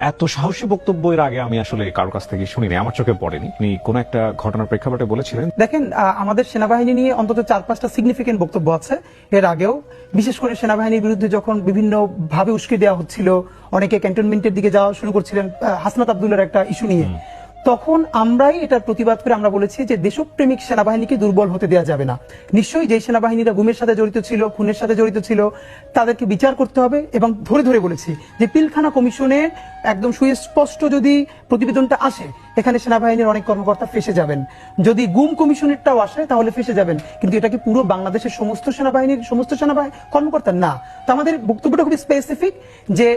এত সাহসী বক্তব্য এর আগে আমি আসলে কারোর কাছ থেকে শুনিনি আমার চোখে পড়েনি। উনি কোন একটা ঘটনার প্রেক্ষাপটে বলেছিলেন। দেখেন আহ, আমাদের সেনাবাহিনী নিয়ে অন্তত চার পাঁচটা সিগনিফিকেন্ট বক্তব্য আছে এর আগেও। বিশেষ করে সেনাবাহিনীর বিরুদ্ধে যখন বিভিন্ন ভাবে উস্কে দেওয়া হচ্ছিল অনেকে ক্যান্টনমেন্টের দিকে যাওয়া শুরু করছিলেন হাসনাত আবদুল্লার একটা ইস্যু নিয়ে। তখন আমরাই এটার প্রতিবাদ করে আমরা বলেছি যে দেশপ্রেমিক সেনাবাহিনীকে দুর্বল হতে দেওয়া যাবে না। নিশ্চয়ই যে সেনাবাহিনীরা গুমের সাথে জড়িত ছিল, খুনের সাথে জড়িত ছিল, তাদেরকে বিচার করতে হবে এবং ধরে ধরে বলেছি যে পিলখানা কমিশনের একদম সুস্পষ্ট যদি প্রতিবেদনটা আসে, এখানে সেনাবাহিনীর অনেক কর্মকর্তা ফেসে যাবেন। যদি গুম কমিশনেরটাও আসে, তাহলে ফেসে যাবেন। কিন্তু এটা কি পুরো বাংলাদেশের সমস্ত সেনাবাহিনীর, সমস্ত সেনাবাহিনী কর্মকর্তা? না। তো আমাদের বক্তব্যটা খুবই স্পেসিফিক যে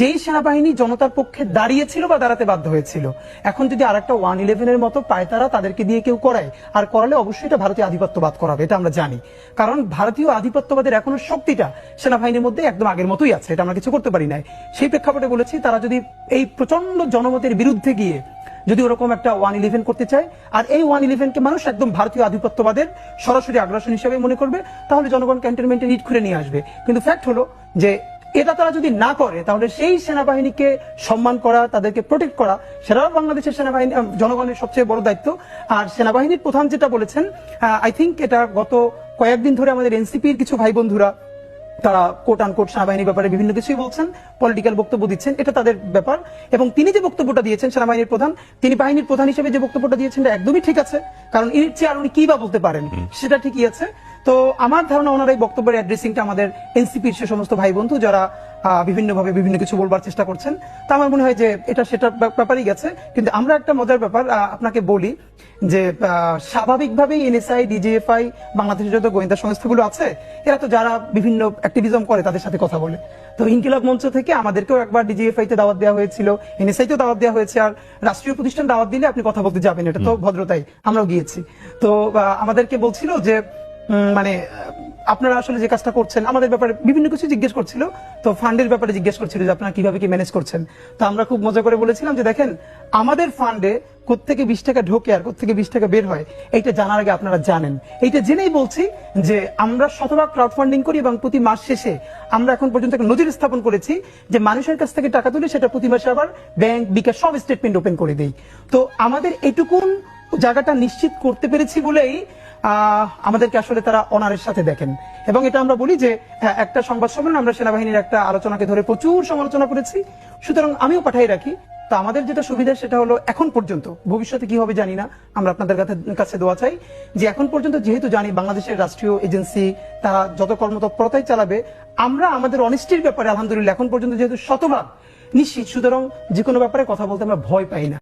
যেই সেনাবাহিনী জনতার পক্ষে দাঁড়িয়েছিল বা দাঁড়াতে বাধ্য হয়েছিল, এখন যদি আর একটা ওয়ান ইলেভেনের মতো পায়তারা তাদেরকে দিয়ে কেউ করায়, আর করালে অবশ্যই এটা ভারতীয় আধিপত্যবাদ করাবে, এটা আমরা জানি। কারণ ভারতীয় আধিপত্যবাদের এখনও শক্তিটা সেনাবাহিনীর মধ্যে একদম আগের মতোই আছে, এটা আমরা কিছু করতে পারি নাই। সেই প্রেক্ষাপটে বলেছি, তারা যদি এই প্রচণ্ড জনমতের বিরুদ্ধে গিয়ে যদি ওরকম একটা ওয়ান ইলেভেন করতে চায়, আর এই ওয়ান ইলেভেনকে মানুষ একদম ভারতীয় আধিপত্যবাদের সরাসরি আগ্রাসন হিসেবে মনে করবে, তাহলে জনগণ ক্যান্টনমেন্টে ইট খুলে নিয়ে আসবে। কিন্তু ফ্যাক্ট হলো যে এটা তারা যদি না করে, তাহলে সেই সেনাবাহিনীকে সম্মান করা, তাদেরকে প্রোটেক্ট করা, সেটাও বাংলাদেশের সেনাবাহিনী জনগণের সবচেয়ে বড় দায়িত্ব। আর সেনাবাহিনীর প্রধান যেটা বলেছেন আই থিঙ্ক এটা গত কয়েকদিন ধরে আমাদের এনসিপির কিছু ভাই বন্ধুরা তারা কোট আনকোট সেনাবাহিনীর ব্যাপারে বিভিন্ন কিছুই বলছেন পলিটিক্যাল বক্তব্য দিচ্ছেন এটা তাদের ব্যাপার। এবং তিনি যে বক্তব্যটা দিয়েছেন সেনাবাহিনীর প্রধান তিনি বাহিনীর প্রধান হিসেবে যে বক্তব্যটা দিয়েছেন এটা একদমই ঠিক আছে। কারণ এর চেয়ে আর উনি কি বা বলতে পারেন সেটা ঠিকই আছে। তো আমার ধারণা ওনার এই বক্তব্যের অ্যাড্রেসিংটা আমাদের এনসিপির সে সমস্ত ভাই বন্ধু যারা বিভিন্নভাবে বিভিন্ন কিছু বলবার চেষ্টা করছেন। তা আমার মনে হয় যে এটা ব্যাপ- ব্যাপারই গেছে। কিন্তু আমরা একটা মজার ব্যাপার আপনাকে বলি যে স্বাভাবিকভাবেই এনএসআই ডিজিএফআই বাংলাদেশের যত গোয়েন্দা সংস্থাগুলো আছে এরা তো যারা বিভিন্ন অ্যাক্টিভিজম করে তাদের সাথে কথা বলে। তো ইনকিলাব মঞ্চ থেকে আমাদেরকেও একবার ডিজিএফআই তে দাওয়াত দেওয়া হয়েছিল এনএসআই তেও দাওয়াত দেওয়া হয়েছে আর রাষ্ট্রীয় প্রতিষ্ঠান দাওয়াত দিলে আপনি কথা বলতে যাবেন এটা তো ভদ্রতাই আমরাও গিয়েছি। তো আমাদেরকে বলছিল যে মানে আপনারা আসলে যে কাজটা করছেন, আমাদের ব্যাপারে বিভিন্ন কিছু জিজ্ঞেস করছিল, তো ফান্ডের ব্যাপারে জিজ্ঞেস করছিল যে আপনারা কীভাবে কি ম্যানেজ করছেন। তো আমরা খুব মজা করে বলেছিলাম যে দেখেন, আমাদের ফান্ডে কোত্থেকে বিশ টাকা ঢোকে আর কোত্থেকে বিশ টাকা বের হয়, এইটা জানার আগে আপনারা জানেন। এইটা জেনেই বলছি যে আমরা শতভাগ ক্রাউড ফান্ডিং করি এবং প্রতি মাস শেষে আমরা এখন পর্যন্ত একটা নজির স্থাপন করেছি যে মানুষের কাছ থেকে টাকা তুলে সেটা প্রতি মাসে আবার ব্যাংক, বিকাশ সব স্টেটমেন্ট ওপেন করে দেই। তো আমাদের এটুকুন জায়গাটা নিশ্চিত করতে পেরেছি বলেই আমাদেরকে আসলে তারা অনারের সাথে দেখেন। এবং এটা আমরা বলি যে একটা সংবাদ সম্মেলন আমরা সেনাবাহিনীর একটা আলোচনাকে ধরে প্রচুর সমালোচনা করেছি। সুতরাং আমিও পাঠাই রাখি। তো আমাদের যেটা সুবিধা, সেটা হলো এখন পর্যন্ত। ভবিষ্যতে কি হবে জানি না। আমরা আপনাদের কাছে কাছে দোয়া চাই যে এখন পর্যন্ত যেহেতু জানি বাংলাদেশের রাষ্ট্রীয় এজেন্সি, তারা যত কর্মতৎপরতাই চালাবে, আমরা আমাদের অনিষ্টির ব্যাপারে, আলহামদুলিল্লাহ, এখন পর্যন্ত যেহেতু শতভাগ নিশ্চিত। সুতরাং যে কোনো ব্যাপারে কথা বলতে আমরা ভয় পাই না।